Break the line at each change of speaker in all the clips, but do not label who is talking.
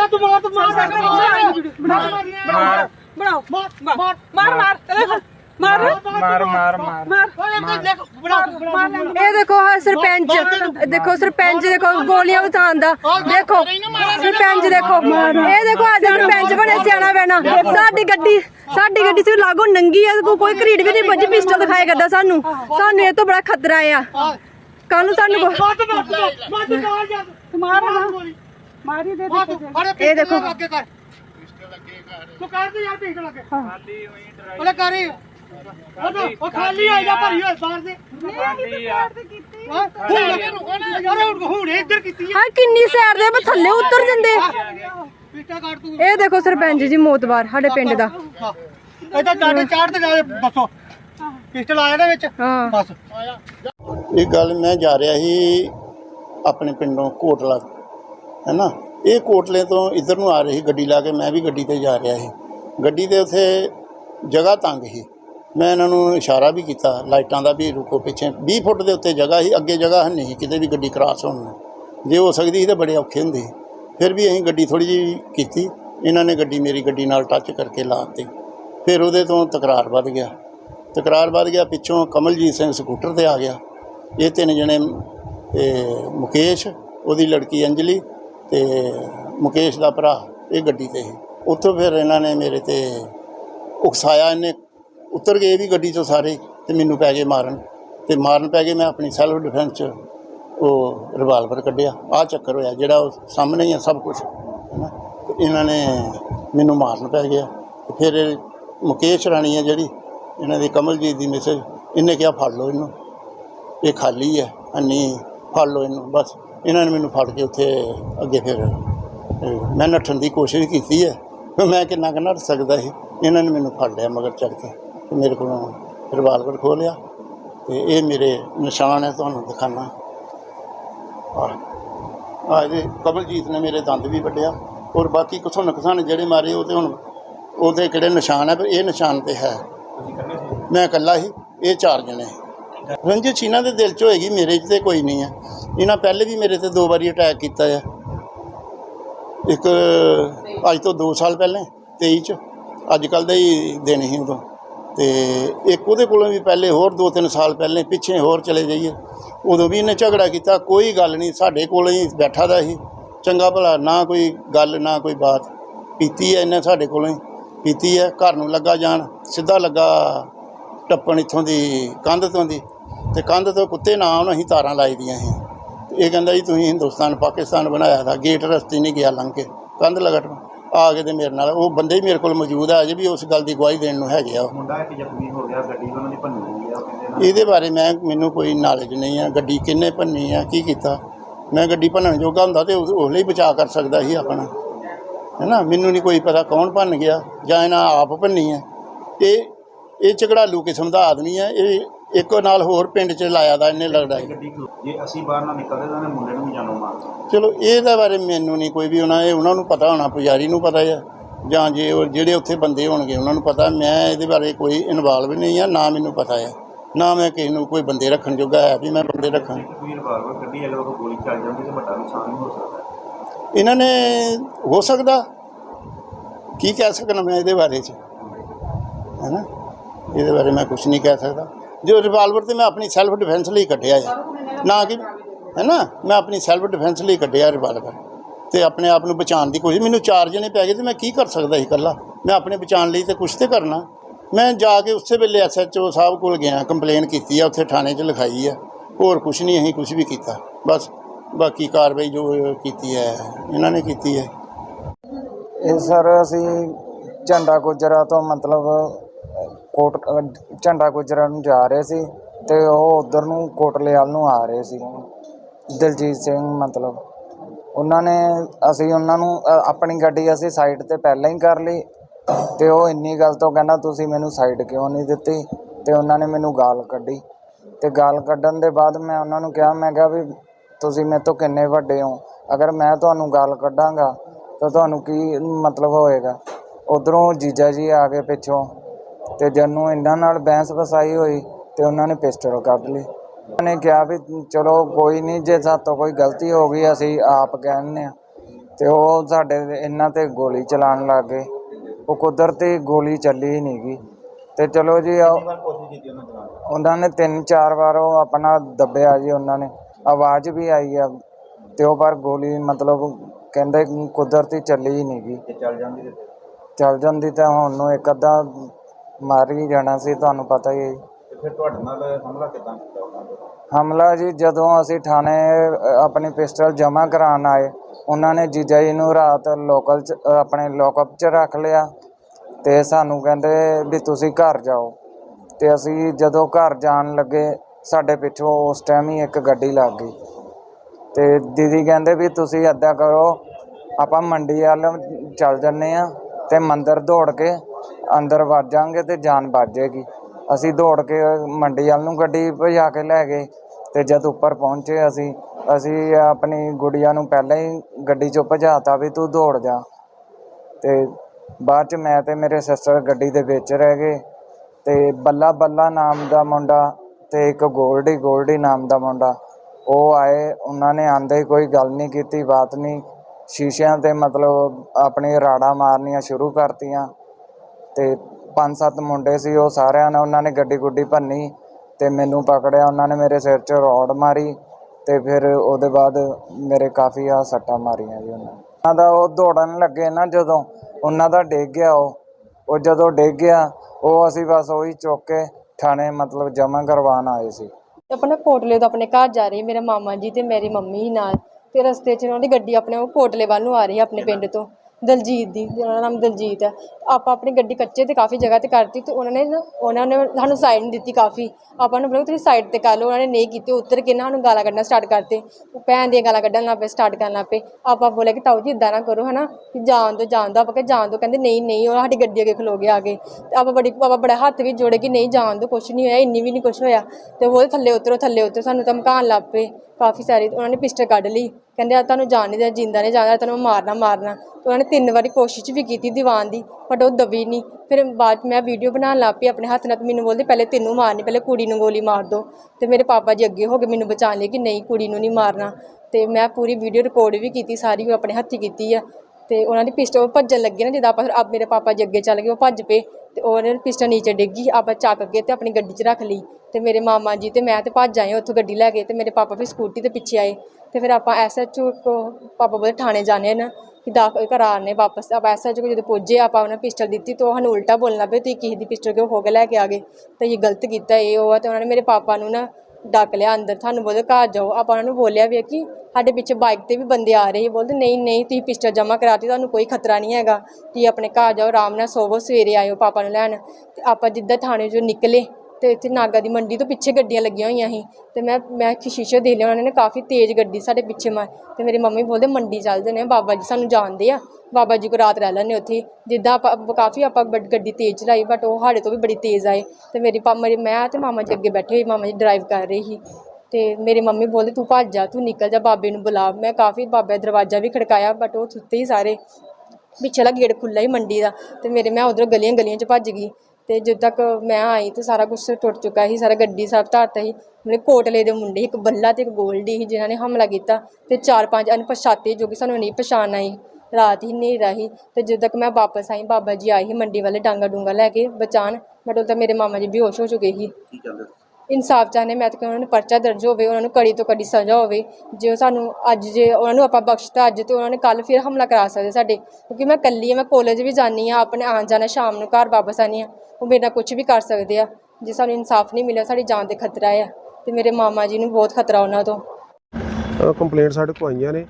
ਨਾ ਤੂੰ ਮਾਰ ਤੂੰ ਮਾਰ।
ਬਣਾਓ ਮਾਰ। ਮਾਰ ਮਾਰ ਦੇਖੋ ਮਾਰ।
ਮਾਰ ਮਾਰ ਮਾਰ
ਇਹ ਦੇਖੋ ਆ ਸਰਪੰਚ ਦੇਖੋ ਸਰਪੰਚ ਦੇਖੋ ਗੋਲੀਆਂ ਉਤਾਂਦਾ ਦੇਖੋ ਸਰਪੰਚ ਦੇਖੋ। ਇਹ ਸਿਆਣਾ ਬੈਣਾ ਸਾਡੀ ਗੱਡੀ ਸਾਡੀ ਗੱਡੀ ਸਿਰ ਲਾਗੋ ਨੰਗੀ ਕੋਈ ਘਰੀਟ ਪਿਸਟਲ ਦਿਖਾਇਆ ਕਰਦਾ ਸਾਨੂੰ। ਸਾਨੂੰ ਇਹ ਤੋਂ ਬੜਾ ਖਤਰਾ ਆ। ਕੱਲ ਨੂੰ
ਮਾਰ ਮਾਰ ਮਾਰ। ਮਾਰ
ਮਾਰ ਮਾਰੀ ਦੇ
ਮਾਰ ਤੂੰ ਫੜੇ
ਇਹ ਦੇਖੋ।
ਅੱਗੇ ਕਰ ਤੂੰ ਕਰ ਦੇ ਯਾਰ ਪੀਕ ਲੱਗੇ। ਖਾਲੀ ਹੋਈ ਡਰਾਈ। ਉਹਨੇ ਕਰੀ ਉਹ ਉਹ ਖਾਲੀ ਆ ਜਾ ਭਰੀ ਹੋਏ ਬਾਹਰ ਦੇ।
ਖਾਲੀ ਆ।
ਹਾਂ ਹੁਣ ਯਾਰ ਹੁਣ ਹੁਣ ਇੱਧਰ ਕੀਤੀ ਹੈ
ਹਾਂ ਕਿੰਨੀ ਸੈਰ ਦੇ ਮੈਂ ਥੱਲੇ ਉਤਰ ਜਾਂਦੇ।
ਪੀਟਾ ਕੱਢ ਤੂੰ।
ਇਹ ਦੇਖੋ ਸਰਪੰਚ ਜੀ ਮੋਤਬਾਰ ਸਾਡੇ ਪਿੰਡ ਦਾ।
ਇਹਦਾ ਡਾਟੇ ਚਾੜ ਤੇ ਜਾਏ ਦੱਸੋ। ਪਿਸਟਲ ਆਇਆ ਦੇ ਵਿੱਚ?
ਹਾਂ।
ਬਸ।
ਇਹ ਗੱਲ ਮੈਂ ਜਾ ਰਿਹਾ ਸੀ ਆਪਣੇ ਪਿੰਡੋਂ ਕੋਟਲਾ ਹੈ ਨਾ ਇਹ ਕੋਟਲੇ ਤੋਂ ਇੱਧਰ ਨੂੰ ਆ ਰਹੀ ਸੀ ਗੱਡੀ ਲਾ ਕੇ, ਮੈਂ ਵੀ ਗੱਡੀ ਤੇ ਜਾ ਰਿਹਾ ਸੀ। ਗੱਡੀ ਦੇ ਉੱਥੇ ਜਗ੍ਹਾ ਤੰਗ ਸੀ। ਮੈਂ ਇਹਨਾਂ ਨੂੰ ਇਸ਼ਾਰਾ ਵੀ ਕੀਤਾ, ਲਾਈਟਾਂ ਦਾ ਵੀ ਰੁਕੋ ਪਿੱਛੇ। 20 ਫੁੱਟ ਦੇ ਉੱਤੇ ਜਗ੍ਹਾ ਸੀ, ਅੱਗੇ ਜਗ੍ਹਾ ਹੈ ਨਹੀਂ, ਕਿਤੇ ਵੀ ਗੱਡੀ ਕ੍ਰਾਸ ਹੋਣ ਨੂੰ। ਜੇ ਹੋ ਸਕਦੀ ਸੀ ਤਾਂ ਬੜੇ ਔਖੇ ਹੁੰਦੇ ਸੀ। ਫਿਰ ਵੀ ਅਸੀਂ ਗੱਡੀ ਥੋੜੀ ਜਿਹੀ ਕੀਤੀ। ਇਹਨਾਂ ਨੇ ਗੱਡੀ ਮੇਰੀ ਗੱਡੀ ਨਾਲ ਟੱਚ ਕਰਕੇ ਲਾ ਦਿੱਤੀ। ਫਿਰ ਉਹਦੇ ਤੋਂ ਤਕਰਾਰ ਵੱਧ ਗਿਆ। ਤਕਰਾਰ ਵੱਧ ਗਿਆ, ਪਿੱਛੋਂ ਕਮਲਜੀਤ ਸਿੰਘ ਸਕੂਟਰ ਤੇ ਆ ਗਿਆ। ਇਹ ਤਿੰਨ ਜਣੇ ਮੁਕੇਸ਼, ਉਹਦੀ ਲੜਕੀ ਅੰਜਲੀ ਤੇ ਮੁਕੇਸ਼ ਦਾ ਭਰਾ, ਇਹ ਗੱਡੀ ਤੇ ਸੀ। ਉੱਥੋਂ ਫਿਰ ਇਹਨਾਂ ਨੇ ਮੇਰੇ ਤੇ ਉਕਸਾਇਆ, ਇਹਨੇ ਉਤਰ ਗਏ ਵੀ ਗੱਡੀ ਚੋਂ ਸਾਰੇ ਤੇ ਮੈਨੂੰ ਪੈ ਗਏ ਮਾਰਨ। ਤੇ ਮਾਰਨ ਪੈ ਗਏ, ਮੈਂ ਆਪਣੀ ਸੈਲਫ ਡਿਫੈਂਸ ਚ ਉਹ ਰਿਵਾਲਵਰ ਕੱਢਿਆ। ਆ ਚੱਕਰ ਹੋਇਆ ਜਿਹੜਾ ਉਹ ਸਾਹਮਣੇ ਹੀ ਆ ਸਭ ਕੁਝ ਹੈਨਾ? ਤੇ ਇਹਨਾਂ ਨੇ ਮੈਨੂੰ ਮਾਰਨ ਪੈ ਗਿਆ। ਫਿਰ ਮੁਕੇਸ਼ ਰਾਣੀ ਹੈ ਜਿਹੜੀ, ਇਹਨਾਂ ਦੀ ਕਮਲਜੀਤ ਦੀ ਮਿਸੇਜ ਇਹਨੇ ਕਿਹਾ, ਫੜ ਲਓ ਇਹਨੂੰ। ਇਹ ਖਾਲੀ ਹੈ ਅੰਨੀ ਫੜ ਲਓ ਇਹਨੂੰ, ਬਸ। ਇਹਨਾਂ ਨੇ ਮੈਨੂੰ ਫੜ ਕੇ ਉੱਥੇ ਅੱਗੇ ਫਿਰ ਮੈਂ ਨੱਠਣ ਦੀ ਕੋਸ਼ਿਸ਼ ਕੀਤੀ ਹੈ। ਮੈਂ ਕਿੰਨਾ ਕੁ ਨੱਠ ਸਕਦਾ ਸੀ ਇਹਨਾਂ ਨੇ ਮੈਨੂੰ ਫੜ ਲਿਆ ਮਗਰ ਚੜ ਕੇ ਤੇ ਮੇਰੇ ਕੋਲੋਂ ਰਿਵਾਲਵਰ ਖੋਹ ਲਿਆ ਤੇ ਇਹ ਮੇਰੇ ਨਿਸ਼ਾਨ ਹੈ ਤੁਹਾਨੂੰ ਦਿਖਾਣਾ ਆ ਇਹਦੇ ਕਮਲਜੀਤ ਨੇ ਮੇਰੇ ਦੰਦ ਵੀ ਵੱਢਿਆ ਔਰ ਬਾਕੀ ਕੁਛੋਂ ਨੁਕਸਾਨ ਜਿਹੜੇ ਮਾਰੇ ਉਹ ਤੇ ਹੁਣ ਉਹਦੇ ਕਿਹੜੇ ਨਿਸ਼ਾਨ ਹੈ ਪਰ ਇਹ ਨਿਸ਼ਾਨ ਤੇ ਹੈ। ਮੈਂ ਇਕੱਲਾ ਹੀ ਇਹ ਚਾਰ ਜਣੇ। ਰੰਜਿਸ਼ ਇਹਨਾਂ ਦੇ ਦਿਲ 'ਚ ਹੋਏਗੀ ਮੇਰੇ 'ਚ ਤੇ ਕੋਈ ਨਹੀਂ ਹੈ। ਇਹਨਾਂ ਪਹਿਲੇ ਵੀ ਮੇਰੇ ਤੇ ਦੋ ਵਾਰੀ ਅਟੈਕ ਕੀਤਾ ਹੈ ਇੱਕ ਅੱਜ ਤੋਂ 2 ਸਾਲ ਪਹਿਲਾਂ 23 ਚ। ਅੱਜ ਕੱਲ ਦਾ ਹੀ ਦਿਨ ਹੀ ਉਦੋਂ। ਤੇ ਇੱਕ ਉਹਦੇ ਕੋਲੋਂ ਵੀ ਪਹਿਲੇ ਹੋਰ 2-3 ਸਾਲ ਪਹਿਲੇ ਪਿੱਛੇ ਹੋਰ ਚਲੇ ਜਾਈਏ। ਉਦੋਂ ਵੀ ਇਹਨੇ ਝਗੜਾ ਕੀਤਾ, ਕੋਈ ਗੱਲ ਨਹੀਂ, ਸਾਡੇ ਕੋਲ ਹੀ ਬੈਠਾ ਦਾ ਸੀ। ਚੰਗਾ ਭਲਾ ਨਾ ਕੋਈ ਗੱਲ, ਨਾ ਕੋਈ ਬਾਤ। ਪੀਤੀ ਹੈ ਇਹਨੇ ਸਾਡੇ ਕੋਲੋਂ ਹੀ। ਪੀਤੀ ਹੈ ਘਰ ਨੂੰ ਲੱਗਾ ਜਾਣ। ਸਿੱਧਾ ਲੱਗਾ ਟੱਪਣ ਇੱਥੋਂ ਦੀ, ਕੰਧ ਤੋਂ ਦੀ। ਤੇ ਕੰਧ ਤੋਂ ਕੁੱਤੇ ਨਾ ਆਉਣ, ਅਸੀਂ ਤਾਰਾਂ ਲਾਈ ਦੀਆਂ ਸੀ। ਇਹ ਕਹਿੰਦਾ ਜੀ ਤੁਸੀਂ ਹਿੰਦੁਸਤਾਨ ਪਾਕਿਸਤਾਨ ਬਣਾਇਆ ਦਾ ਗੇਟ ਰਸਤੇ ਨਹੀਂ ਗਿਆ ਲੰਘ ਕੇ ਕੰਧ ਲਗਟ ਆ ਕੇ ਤੇ ਮੇਰੇ ਨਾਲ ਉਹ ਬੰਦੇ ਹੀ ਮੇਰੇ ਕੋਲ ਮੌਜੂਦ ਆ ਅਜੇ ਵੀ ਉਸ ਗੱਲ ਦੀ ਗਵਾਹੀ ਦੇਣ ਨੂੰ ਹੈਗੇ ਆ ਉਹ।
ਮੁੰਡਾ ਇੱਕ ਜ਼ਖਮੀ ਹੋ ਗਿਆ ਗੱਡੀ ਉਹਨਾਂ ਦੀ ਭੰਨੀ ਆ ਨਾ
ਇਹਦੇ ਬਾਰੇ ਮੈਂ ਮੈਨੂੰ ਕੋਈ ਨੌਲੇਜ ਨਹੀਂ ਆ ਗੱਡੀ ਕਿੰਨੇ ਭੰਨੀ ਆ ਕੀ ਕੀਤਾ? ਮੈਂ ਗੱਡੀ ਭੰਨਣ ਜੋਗਾ ਹੁੰਦਾ ਤੇ ਉਹ ਲਈ ਬਚਾ ਕਰ ਸਕਦਾ ਸੀ ਆਪਣਾ। ਹੈਨਾ? ਮੈਨੂੰ ਨਹੀਂ ਕੋਈ ਪਤਾ ਕੌਣ ਭੰਨ ਗਿਆ ਜਾਂ ਇਹਨਾਂ ਆਪ ਭੰਨੀ ਹੈ ਇਹ ਇਹ ਝਗੜਾਲੂ ਕਿਸਮ ਦਾ ਆਦਮੀ ਹੈ ਇਹ ਇੱਕ ਨਾਲ ਹੋਰ ਪਿੰਡ 'ਚ ਲਾਇਆ ਦਾ ਇਹਨੇ। ਲੜਾਈ
ਗੱਡੀ ਖਲੋ- ਜੇ ਅਸੀਂ ਬਾਹਰ ਨਾ ਨਿਕਲਦੇ ਤਾਂ ਇਹਨੇ ਮੁੰਡੇ ਨੂੰ ਵੀ ਜਾਨੋਂ ਮਾਰਨਾ
ਚਲੋ ਇਹਦੇ ਬਾਰੇ ਮੈਨੂੰ ਨਹੀਂ ਕੋਈ ਵੀ ਉਹਨਾਂ ਇਹ ਉਹਨਾਂ ਨੂੰ ਪਤਾ ਹੋਣਾ ਪੁਜਾਰੀ ਨੂੰ ਪਤਾ ਹੈ ਜਾਂ ਜੇ ਉਹ ਜਿਹੜੇ ਉੱਥੇ ਬੰਦੇ ਹੋਣਗੇ ਉਹਨਾਂ ਨੂੰ ਪਤਾ। ਮੈਂ ਇਹਦੇ ਬਾਰੇ ਕੋਈ ਇਨਵੋਲਵ ਨਹੀਂ ਆ ਨਾ ਮੈਨੂੰ ਪਤਾ ਹੈ ਨਾ ਮੈਂ ਕਿਸੇ ਨੂੰ ਕੋਈ ਬੰਦੇ ਰੱਖਣ ਜੋਗਾ ਹੈ ਵੀ ਮੈਂ ਬੰਦੇ ਰੱਖਾਂ।
ਕੋਈ ਰਿਵਾਲਵਰ ਗੱਡੀ ਅਗਰ ਉਹ ਗੋਲੀ ਚੱਲ ਜਾਂਦੀ ਤਾਂ ਵੱਡਾ ਨੁਕਸਾਨ ਵੀ ਹੋ ਸਕਦਾ
ਇਹਨਾਂ ਨੇ ਹੋ ਸਕਦਾ। ਕੀ ਕਹਿ ਸਕਣਾ ਮੈਂ ਇਹਦੇ ਬਾਰੇ ਚ? ਹੈਨਾ? ਇਹਦੇ ਬਾਰੇ ਮੈਂ ਕੁਝ ਨਹੀਂ ਕਹਿ ਸਕਦਾ। ਜੋ ਰਿਵਾਲਵਰ ਤੇ ਮੈਂ ਆਪਣੀ ਸੈਲਫ ਡਿਫੈਂਸ ਲਈ ਕੱਢਿਆ ਹੈ ਨਾ ਕਿ, ਹੈ ਨਾ? ਮੈਂ ਆਪਣੀ ਸੈਲਫ ਡਿਫੈਂਸ ਲਈ ਕੱਢਿਆ ਰਿਵਾਲਵਰ ਤੇ ਆਪਣੇ ਆਪ ਨੂੰ ਬਚਾਉਣ ਦੀ ਕੋਸ਼ਿਸ਼। ਮੈਨੂੰ ਚਾਰ ਜਣੇ ਪੈ ਗਏ ਤੇ ਮੈਂ ਕੀ ਕਰ ਸਕਦਾ ਸੀ ਇਕੱਲਾ? ਮੈਂ ਆਪਣੇ ਬਚਾਉਣ ਲਈ ਤੇ ਕੁਝ ਤੇ ਕਰਨਾ। ਮੈਂ ਜਾ ਕੇ ਉਸੇ ਵੇਲੇ ਐਸਐਚਓ ਸਾਹਿਬ ਕੋਲ ਗਿਆ ਕੰਪਲੇਨ ਕੀਤੀ ਆ, ਉੱਥੇ ਥਾਣੇ 'ਚ ਲਿਖਾਈ ਆ। ਹੋਰ ਕੁਝ ਨਹੀਂ, ਅਸੀਂ ਕੁਝ ਵੀ ਕੀਤਾ। ਬਸ, ਬਾਕੀ ਕਾਰਵਾਈ ਜੋ ਕੀਤੀ ਹੈ, ਇਹਨਾਂ ਨੇ ਕੀਤੀ ਹੈ।
ਇਹ ਸਰ ਅਸੀਂ ਝੰਡਾ ਗੁਜਰਾ ਤੋਂ ਮਤਲਬ ਕੋਟ ਝੰਡਾ ਗੁਜਰਾ ਨੂੰ ਜਾ ਰਹੇ ਸੀ ਤੇ ਉਹ ਉਧਰ ਨੂੰ ਕੋਟਲੇ ਵੱਲ ਨੂੰ ਆ ਰਹੇ ਸੀ। ਦਿਲਜੀਤ ਸਿੰਘ ਮਤਲਬ। ਉਹਨਾਂ ਨੇ ਅਸੀਂ ਉਹਨਾਂ ਨੂੰ ਅ, ਆਪਣੀ ਗੱਡੀ ਅਸੀਂ ਸਾਈਡ ਤੇ ਪਹਿਲਾਂ ਹੀ ਕਰ ਲਈ ਤੇ ਉਹ ਇੰਨੀ ਗੱਲ ਤੋਂ ਕਹਿੰਦਾ ਤੁਸੀਂ ਮੈਨੂੰ ਸਾਈਡ ਕਿਉਂ ਨਹੀਂ ਦਿੱਤੀ? ਤੇ ਉਹਨਾਂ ਨੇ ਮੈਨੂੰ ਗਾਲ ਕੱਢੀ। ਤੇ ਗਾਲ ਕੱਢਣ ਦੇ ਬਾਅਦ ਮੈਂ ਉਹਨਾਂ ਨੂੰ ਕਿਹਾ ਮੈਂ ਕਿਹਾ ਵੀ ਤੁਸੀਂ ਮੇਰੇ ਤੋਂ ਕਿੰਨੇ ਵੱਡੇ ਹੋ? ਅਗਰ ਮੈਂ ਤੁਹਾਨੂੰ ਗਾਲ ਕੱਢਾਂਗਾ ਤਾਂ ਤੁਹਾਨੂੰ ਕੀ ਮਤਲਬ ਹੋਏਗਾ? ਉਧਰੋਂ ਜੀਜਾ ਜੀ ਆ ਗਏ ਪਿੱਛੋਂ। ਤੇ ਜਨੂੰ ਇਹਨਾਂ ਨਾਲ ਬਹਿਸ ਵਸਾਈ ਹੋਈ ਤੇ ਉਹਨਾਂ ਨੇ ਪਿਸਟਲ ਕੱਢ ਲਈ ਉਹਨਾਂ ਨੇ ਕਿਹਾ ਵੀ ਚਲੋ ਕੋਈ ਨਹੀਂ ਜੇ ਸਾਤੋਂ ਕੋਈ ਗਲਤੀ ਹੋ ਗਈ ਅਸੀਂ ਆਪ ਕਹਿੰਦੇ ਆ ਤੇ ਉਹ ਸਾਡੇ ਇਹਨਾਂ ਤੇ ਗੋਲੀ ਚਲਾਉਣ ਲੱਗ ਗਏ। ਉਹ ਕੁਦਰਤੀ ਗੋਲੀ ਚੱਲੀ ਹੀ ਨਹੀਂ ਗਈ। ਤੇ ਚਲੋ ਜੀ ਉਹ- ਉਹਨਾਂ ਨੇ ਤਿੰਨ ਚਾਰ ਵਾਰ ਉਹ ਆਪਣਾ ਦੱਬਿਆ ਜੀ ਉਹਨਾਂ ਨੇ। ਆਵਾਜ਼ ਵੀ ਆਈ ਆ ਤੇ ਉਹ ਪਰ ਗੋਲੀ ਮਤਲਬ ਕਹਿੰਦੇ ਕੁਦਰਤੀ ਚੱਲੀ ਹੀ ਨਹੀਂ ਗਈ।
ਤੇ ਚੱਲ ਜਾਂਦੀ ਤੇ
ਚੱਲ ਜਾਂਦੀ ਤਾਂ ਹੁਣ ਨੂੰ ਇੱਕ ਅੱਧਾ ਮਾਰ ਹੀ ਜਾਣਾ ਸੀ ਤੁਹਾਨੂੰ ਪਤਾ ਹੀ ਹੈ ਜੀ।
ਤੇ ਫਿਰ ਤੁਹਾਡੇ ਨਾਲ ਹਮਲਾ ਕਿਦਾਂ ਕੀਤਾ ਉਹਨਾਂ ਨੇ?
ਹਮਲਾ ਜੀ ਜਦੋਂ ਅਸੀਂ ਥਾਣੇ ਅ, ਆਪਣੀ ਪਿਸਟਲ ਜਮ੍ਹਾਂ ਕਰਾਉਣ ਆਏ ਉਹਨਾਂ ਨੇ ਜੀਜਾ ਜੀ ਨੂੰ ਰਾਤ ਲੋਕਲ ਚ ਅ, ਆਪਣੇ ਲੋਕਅਪ 'ਚ ਰੱਖ ਲਿਆ ਤੇ ਸਾਨੂੰ ਕਹਿੰਦੇ ਵੀ ਤੁਸੀਂ ਘਰ ਜਾਓ। ਤੇ ਅਸੀਂ ਜਦੋਂ ਘਰ ਜਾਣ ਲੱਗੇ ਸਾਡੇ ਪਿੱਛੋਂ ਉਸ ਟਾਈਮ ਹੀ ਇੱਕ ਗੱਡੀ ਲੱਗ ਗਈ। ਤੇ ਦੀਦੀ ਕਹਿੰਦੇ ਵੀ ਤੁਸੀਂ ਏਦਾਂ ਕਰੋ ਆਪਾਂ ਮੰਡੀ ਵੱਲ ਚੱਲ ਜੰਨੇ ਆ ਤੇ ਮੰਦਰ ਦੌੜ ਕੇ ਅੰਦਰ ਵੜ ਜਾਾਂਗੇ ਤੇ ਜਾਨ ਬਚ ਜਾਏਗੀ। ਅਸੀਂ ਦੌੜ ਕੇ ਮੰਡੀ ਵੱਲ ਨੂੰ ਗੱਡੀ ਭਜਾ ਕੇ ਲੈ ਗਏ ਤੇ ਜਦ ਉੱਪਰ ਪਹੁੰਚੇ ਅਸੀਂ ਅਸੀਂ ਆਪਣੀ ਗੁੜੀਆ ਨੂੰ ਪਹਿਲਾਂ ਹੀ ਗੱਡੀ 'ਚੋਂ ਭਜਾਤਾ ਵੀ ਤੂੰ ਦੌੜ ਜਾ। ਤੇ ਬਾਅਦ 'ਚ ਮੈਂ ਤੇ ਮੇਰੇ ਸਿਸਟਰ ਗੱਡੀ ਦੇ ਵਿੱਚ ਰਹਿ ਗਏ ਤੇ ਬੱਲਾ ਬੱਲਾ ਨਾਮ ਦਾ ਮੁੰਡਾ ਤੇ ਇੱਕ ਗੋਲਡੀ ਗੋਲਡੀ ਨਾਮ ਦਾ ਮੁੰਡਾ, ਉਹ ਆਏ, ਉਹਨਾਂ ਨੇ ਆਂਦੇ ਹੀ ਕੋਈ ਗੱਲ ਨਹੀਂ ਕੀਤੀ, ਬਾਤ ਨਹੀਂ। ਸ਼ੀਸ਼ਿਆਂ ਤੇ ਮਤਲਬ ਆਪਣੀ ਰਾੜਾ ਮਾਰਨੀਆਂ ਸ਼ੁਰੂ ਕਰਤੀਆਂ। ਤੇ ਪੰਜ ਸੱਤ ਮੁੰਡੇ ਸੀ, ਉਹ ਸਾਰਿਆਂ ਨੇ ਉਹਨਾਂ ਨੇ ਗੱਡੀ ਗੁੱਡੀ ਭੰਨੀ ਤੇ ਮੈਨੂੰ ਪਕੜਿਆ, ਉਹਨਾਂ ਨੇ ਮੇਰੇ ਸਿਰ 'ਚ ਰੋਡ ਮਾਰੀ ਤੇ ਫਿਰ ਉਹਦੇ ਬਾਅਦ ਮੇਰੇ ਕਾਫੀ ਆ ਸੱਟਾਂ ਮਾਰੀਆਂ ਜੀ ਉਹਨਾਂ ਨੇ। ਉਹਨਾਂ ਦਾ ਉਹ ਦੌੜਨ ਲੱਗੇ ਨਾ ਜਦੋਂ ਉਹਨਾਂ ਦਾ ਡਿੱਗ ਗਿਆ ਉਹ ਉਹ ਜਦੋਂ ਡਿੱਗ ਗਿਆ, ਉਹ ਅਸੀਂ ਬਸ ਉਹੀ ਚੁੱਕ ਕੇ ਥਾਣੇ ਮਤਲਬ ਜਮ੍ਹਾਂ ਕਰਵਾਉਣ ਆਏ ਸੀ
ਆਪਣਾ ਕੋਟਲੇ ਤੋਂ ਆਪਣੇ ਘਰ ਜਾ ਰਹੀ ਮੇਰੇ ਮਾਮਾ ਜੀ ਤੇ ਮੇਰੀ ਮੰਮੀ ਨਾਲ, ਤੇ ਰਸਤੇ 'ਚ ਉਹਨਾਂ ਦੀ ਗੱਡੀ ਆਪਣੇ ਉਹ ਕੋਟਲੇ ਵੱਲ ਨੂੰ ਆ ਰਹੀ ਹੈ ਆਪਣੇ ਪਿੰਡ ਤੋਂ, ਦਲਜੀਤ ਦੀ, ਜਿਹਨਾਂ ਦਾ ਨਾਮ ਦਲਜੀਤ ਹੈ ਆਪਾਂ ਆਪਣੀ ਗੱਡੀ ਕੱਚੇ ਤੇ ਕਾਫੀ ਜਗ੍ਹਾ ਤੇ ਕਰਤੀ ਤੇ ਉਹਨਾਂ ਨੇ ਨਾ, ਉਹਨਾਂ ਨੇ ਸਾਨੂੰ ਸਾਈਡ ਨਹੀਂ ਦਿੱਤੀ ਕਾਫੀ। ਆਪਾਂ ਨੂੰ ਬੋਲਿਆ ਤੁਸੀਂ ਸਾਈਡ ਤੇ ਕਰ ਲਓ, ਉਹਨਾਂ ਨੇ ਨਹੀਂ ਕੀਤੀ, ਉੱਤਰ ਕੇ ਨਾ ਸਾਨੂੰ ਗਾਲਾਂ ਕੱਢਣਾ ਸਟਾਰਟ ਕਰਤੇ। ਉਹ ਭੈਣ ਦੀਆਂ ਗਾਲਾਂ ਕੱਢਣ ਲੱਗ ਪਏ ਸਟਾਰਟ ਕਰਨ ਲੱਗ ਪਏ। ਆਪਾਂ ਬੋਲਿਆ ਕਿ ਤਾਊ ਜੀ ਇਦਾਂ ਨਾ ਕਰੋ, ਹਨਾ, ਕਿ ਜਾਣ ਦੋ ਜਾਣ ਦੋ, ਆਪਾਂ ਕਿ ਜਾਣ ਦੋ, ਕਹਿੰਦੇ ਨਹੀਂ ਨਹੀਂ, ਉਹ ਸਾਡੀ ਗੱਡੀ ਅੱਗੇ ਖਲੋ ਗਿਆ ਆ ਕੇ ਤੇ ਆਪਾਂ ਬੜੀ, ਆਪਾਂ ਬੜਾ ਹੱਥ ਵੀ ਜੋੜੇ ਕਿ ਨਹੀਂ ਜਾਣ ਦੋ, ਕੁਛ ਨਹੀਂ ਹੋਇਆ, ਇੰਨੀ ਵੀ ਨਹੀਂ ਕੁਛ ਹੋਇਆ। ਤੇ ਉਹ ਥੱਲੇ ਉਤਰੋ ਥੱਲੇ ਉਤਰੋ, ਸਾਨੂੰ ਧਮਕਾਉਣ ਲੱਗ ਪਏ। ਕਾਫੀ ਸਾਰੇ ਉਹਨਾਂ ਨੇ ਪਿਸਟਲ ਕੱਢ ਲਈ। ਕਹਿੰਦੇ ਆ, ਤੁਹਾਨੂੰ ਜਾਣ ਨਹੀਂ ਦੇਣਾ, ਜਿੰਦਾ ਨਹੀਂ ਜਾਣਾ, ਤੁਹਾਨੂੰ ਮਾਰਨਾ ਮਾਰਨਾ। ਤੇ ਉਹਨਾਂ ਨੇ ਤਿੰਨ ਵਾਰੀ ਕੋਸ਼ਿਸ਼ ਵੀ ਕੀਤੀ ਦੀਵਾਨ ਦੀ ਬਟ ਉਹ ਦਬੀ ਨਹੀਂ ਫਿਰ ਬਾਅਦ 'ਚ ਮੈਂ ਵੀਡੀਓ ਬਣਾਉਣ ਲੱਗ ਪਈ ਆਪਣੇ ਹੱਥ ਨਾਲ ਮੈਨੂੰ ਬੋਲਦੇ, ਪਹਿਲੇ ਤੈਨੂੰ ਮਾਰਨੀ, ਪਹਿਲੇ ਕੁੜੀ ਨੂੰ ਗੋਲੀ ਮਾਰ ਦੋ। ਤੇ ਮੇਰੇ ਪਾਪਾ ਜੀ ਅੱਗੇ ਹੋ ਗਏ ਮੈਨੂੰ ਬਚਾਉਣ ਲਈ ਕਿ ਨਹੀਂ, ਕੁੜੀ ਨੂੰ ਨਹੀਂ ਮਾਰਨਾ। ਤੇ ਮੈਂ ਪੂਰੀ ਵੀਡੀਓ ਰਿਕਾਰਡ ਵੀ ਕੀਤੀ, ਸਾਰੀ ਉਹ ਆਪਣੇ ਹੱਥੀਂ ਕੀਤੀ ਆ। ਤੇ ਉਹਨਾਂ ਦੀ ਪਿਸਟਲ ਭੱਜਣ ਲੱਗੇ ਨਾ, ਜਿੱਦਾਂ ਆਪਾਂ ਆਪ ਮੇਰੇ ਪਾਪਾ ਜੀ ਅੱਗੇ ਚੱਲ ਗਏ, ਉਹ ਭੱਜ ਪਏ। ਤੇ ਉਹਨੇ ਪਿਸਟਲ ਨੀਚੇ ਡਿੱਗੀ ਆਪਾਂ ਚੱਕ ਕੇ ਤੇ ਆਪਣੀ ਗੱਡੀ 'ਚ ਰੱਖ ਲਈ। ਤੇ ਮੇਰੇ ਮਾਮਾ ਜੀ ਤੇ ਮੈਂ ਤੇ ਭੱਜ ਆਏ, ਉੱਥੋਂ ਗੱਡੀ ਲੈ ਕੇ ਤੇ ਮੇਰੇ ਪਾਪਾ ਵੀ ਸਕੂਟੀ ਤੇ ਪਿੱਛੇ ਆਏ। ਤੇ ਫਿਰ ਆਪਾਂ ਐਸਐਚਓ ਕੋ ਪਾਪਾ ਬੋਲੇ ਥਾਣੇ ਜਾਣੇ ਨਾ ਕਿ ਦਾਖਲ ਕਰਾਣੇ ਵਾਪਸ। ਆਪਾਂ ਐਸਐਚਓ ਕੋਲ ਜਦੋਂ ਪੁੱਜੇ, ਆਪਾਂ ਉਹਨਾਂ ਪਿਸਟਲ ਦਿੱਤੀ ਤਾਂ ਉਹ ਸਾਨੂੰ ਉਲਟਾ ਬੋਲਣਾ ਪਿਆ, ਤੁਸੀਂ ਕਿਸੇ ਦੀ ਪਿਸਟਲ ਕਿਉਂ ਹੋ ਕੇ ਲੈ ਕੇ ਆ ਗਏ? ਤਾਂ ਇਹ ਗਲਤ ਕੀਤਾ, ਇਹ ਉਹ ਆ। ਤੇ ਉਹਨਾਂ ਨੇ ਮੇਰੇ ਪਾਪਾ ਨੂੰ ਨਾ ਡੱਕ ਲਿਆ ਅੰਦਰ, ਤੁਹਾਨੂੰ ਬੋਲੇ ਘਰ ਜਾਓ। ਆਪਾਂ ਉਹਨਾਂ ਨੂੰ ਬੋਲਿਆ ਵੀ ਕਿ ਸਾਡੇ ਪਿੱਛੇ ਬਾਈਕ ਤੇ ਵੀ ਬੰਦੇ ਆ ਰਹੇ। ਬੋਲਦੇ, ਨਹੀਂ ਨਹੀਂ, ਤੁਸੀਂ ਪਿਸਟਲ ਜਮ੍ਹਾਂ ਕਰਾਤੀ, ਤੁਹਾਨੂੰ ਕੋਈ ਖਤਰਾ ਨਹੀਂ ਹੈਗਾ। ਤੁਸੀਂ ਆਪਣੇ ਘਰ ਜਾਓ, ਆਰਾਮ ਨਾਲ ਸੋਵੋ, ਸਵੇਰੇ ਆਇਓ ਪਾਪਾ ਨੂੰ ਲੈਣ। ਤੇ ਆਪਾਂ ਜਿੱਦਾਂ ਥਾਣੇ 'ਚੋਂ ਨਿਕਲੇ ਤੇ ਇੱਥੇ ਨਾਗਾ ਦੀ ਮੰਡੀ ਤੋਂ ਪਿੱਛੇ ਗੱਡੀਆਂ ਲੱਗੀਆਂ ਹੋਈਆਂ ਸੀ। ਤੇ ਮੈਂ ਮੈਂ ਸ਼ੀਸ਼ੇ ਦੇ ਲਿਆ, ਉਹਨਾਂ ਨੇ ਕਾਫੀ ਤੇਜ਼ ਗੱਡੀ ਸਾਡੇ ਪਿੱਛੇ ਮਾਰ, ਤੇ ਮੇਰੀ ਮੰਮੀ ਬੋਲਦੇ ਮੰਡੀ ਚੱਲਦੇ ਨੇ, ਬਾਬਾ ਜੀ ਸਾਨੂੰ ਜਾਣਦੇ ਆ, ਬਾਬਾ ਜੀ ਕੋ ਰਾਤ ਰਹਿ ਲੈਂਦੇ ਉੱਥੇ। ਜਿੱਦਾਂ ਆਪਾਂ ਕਾਫੀ ਆਪਾਂ ਗੱਡੀ ਤੇਜ਼ ਚਲਾਈ ਬਟ ਉਹ ਸਾਡੇ ਤੋਂ ਵੀ ਬੜੀ ਤੇਜ਼ ਆਏ। ਤੇ ਮੇਰੀ ਪਾ, ਮੇਰੀ, ਮੈਂ ਤੇ ਮਾਮਾ ਜੀ ਅੱਗੇ ਬੈਠੇ ਹੋਏ ਮਾਮਾ ਜੀ ਡਰਾਈਵ ਕਰ ਰਹੇ ਸੀ। ਤੇ ਮੇਰੀ ਮੰਮੀ ਬੋਲਦੇ, ਤੂੰ ਭੱਜ ਜਾ, ਤੂੰ ਨਿਕਲ ਜਾ ਬਾਬੇ ਨੂੰ ਬੁਲਾ। ਮੈਂ ਕਾਫੀ ਬਾਬੇ ਦਾ ਦਰਵਾਜ਼ਾ ਵੀ ਖੜਕਾਇਆ ਬਟ ਉਹ ਸੁੱਤੇ ਹੀ ਸਾਰੇ। ਵਾਲਾ ਗੇਟ ਖੁੱਲ੍ਹਾ ਹੀ ਮੰਡੀ ਦਾ, ਤੇ ਮੇਰੇ, ਮੈਂ ਉਧਰੋਂ ਗਲੀਆਂ ਗਲੀਆਂ 'ਚ ਭੱਜ ਗਈ। ਤੇ ਜਦੋਂ ਤੱਕ ਮੈਂ ਆਈ ਤੇ ਸਾਰਾ ਕੁਝ ਟੁੱਟ ਚੁੱਕਾ ਸੀ, ਸਾਰਾ ਗੱਡੀ ਸਭ ਧਾਰਤਾ ਸੀ। ਮੇਰੇ ਕੋਟਲੇ ਦੇ ਮੁੰਡੇ, ਇੱਕ ਬੱਲਾ ਤੇ ਇੱਕ ਗੋਲਡੀ ਸੀ ਜਿਨ੍ਹਾਂ ਨੇ ਹਮਲਾ ਕੀਤਾ ਤੇ ਚਾਰ ਪੰਜ ਅਣਪਛਾਤੇ ਜੋ ਕਿ ਸਾਨੂੰ ਨਹੀਂ ਪਛਾਣ ਆਈ ਰਾਤ ਹੀ ਹਨੇਰਾ ਸੀ ਤੇ ਜਦੋਂ ਤੱਕ ਮੈਂ ਵਾਪਸ ਆਈ, ਬਾਬਾ ਜੀ ਆਏ ਸੀ ਮੰਡੀ ਵਾਲੇ ਡਾਂਗਾ ਡੂੰਗਾ ਲੈ ਕੇ ਬਚਾਉਣ। ਬਟ ਉਦੋਂ ਤੱਕ ਮੇਰੇ ਮਾਮਾ ਜੀ ਬੇਹੋਸ਼ ਹੋ ਚੁੱਕੇ ਸੀ।
ਕੀ ਕਹਿੰਦੇ?
ਇਨਸਾਫ ਚਾਹੁੰਦੇ ਮੈਂ ਤਾਂ ਕਿ ਉਹਨਾਂ ਨੂੰ ਪਰਚਾ ਦਰਜ ਹੋਵੇ, ਉਹਨਾਂ ਨੂੰ ਕੜੀ ਤੋਂ ਕੜੀ ਸਜ਼ਾ ਹੋਵੇ, ਜੇ ਉਹ ਸਾਨੂੰ ਅੱਜ ਜੇ ਉਹਨਾਂ ਨੂੰ ਆਪਾਂ ਬਖਸ਼ਤਾ ਅੱਜ ਤੇ ਉਹਨਾਂ ਨੇ ਕੱਲ ਫਿਰ ਹਮਲਾ ਕਰਾ ਸਕਦੇ ਸਾਡੇ, ਕਿਉਂਕਿ ਮੈਂ ਇਕੱਲੀ ਹਾਂ, ਮੈਂ ਕਾਲਜ ਵੀ ਜਾਂਦੀ ਹਾਂ, ਆਪਣੇ ਆਉਣ ਜਾਣਾ ਸ਼ਾਮ ਨੂੰ ਘਰ ਵਾਪਸ ਆਉਂਦੀ ਹਾਂ, ਉਹ ਮੇਰੇ ਨਾਲ ਕੁਝ ਵੀ ਕਰ ਸਕਦੇ ਆ, ਜੇ ਸਾਨੂੰ ਇਨਸਾਫ ਨਹੀਂ ਮਿਲਿਆ, ਸਾਡੀ ਜਾਨ ਤੇ ਖਤਰਾ ਆ, ਤੇ ਮੇਰੇ ਮਾਮਾ ਜੀ ਨੂੰ ਬਹੁਤ ਖਤਰਾ ਉਹਨਾਂ ਤੋਂ।
ਕੰਪਲੇਂਟ ਸਾਡੇ ਕੋਲ ਆਈਆਂ ਨੇ,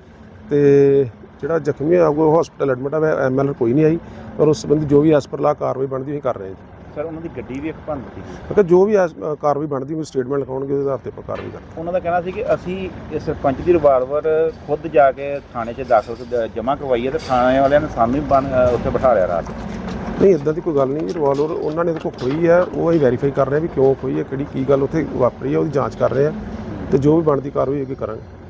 ਤੇ ਜਿਹੜਾ ਜ਼ਖਮੀ ਹੋਇਆ, ਉਹ ਹਸਪੀਟਲ ਐਡਮਿਟ ਹੈ ਐਮਐਲਆਰ ਕੋਈ ਨਹੀਂ ਆਈ ਪਰ ਉਸ ਸੰਬੰਧੀ ਜੋ ਵੀ ਐਸ ਪਰ ਲਾ ਕਾਰਵਾਈ ਬਣਦੀ ਹੋਈ ਕਰ ਰਹੇ ਹਾਂ ਜੀ।
ਸਰ ਉਹਨਾਂ ਦੀ ਗੱਡੀ ਵੀ ਇੱਕ ਭੰਨ ਦਿੱਤੀ
ਮੈਂ ਕਿਹਾ ਜੋ ਵੀ ਐਸ- ਅ, ਕਾਰਵਾਈ ਬਣਦੀ ਉਹ ਸਟੇਟਮੈਂਟ ਲਿਖਾਉਣਗੇ ਉਹਦੇ ਆਧਾਰ ਤੇ ਆਪਾਂ ਕਾਰਵਾਈ ਕਰਾਂਗੇ
ਉਹਨਾਂ ਦਾ ਕਹਿਣਾ ਸੀ ਕਿ ਅਸੀਂ ਇਸ ਸਰਪੰਚ ਦੀ ਰਿਵਾਲਵਰ ਖੁਦ ਜਾ ਕੇ ਥਾਣੇ 'ਚ ਦਾਖਲ ਜਮ੍ਹਾਂ ਕਰਵਾਈ ਹੈ ਤੇ ਥਾਣੇ ਵਾਲਿਆਂ ਨੇ ਸਾਨੂੰ ਹੀ ਬਣ ਉੱਥੇ ਬਿਠਾ ਲਿਆ ਰਾਤ।
ਨਹੀਂ ਇਦਾਂ ਦੀ ਕੋਈ ਗੱਲ ਨਹੀਂ ਰਿਵਾਲਵਰ ਉਹਨਾਂ ਨੇ ਕੋਲ ਖੋਈ ਹੈ ਉਹ ਅਸੀਂ ਵੈਰੀਫਾਈ ਕਰ ਰਹੇ ਹਾਂ ਵੀ ਕਿਉਂ ਖੋਈ ਹੈ ਕਿਹੜੀ ਕੀ ਗੱਲ ਉੱਥੇ ਵਾਪਰੀ ਹੈ ਉਹਦੀ ਜਾਂਚ ਕਰ ਰਹੇ ਹਾਂ ਤੇ ਜੋ ਵੀ ਬਣਦੀ ਕਾਰਵਾਈ ਅੱਗੇ ਕਰਾਂਗੇ।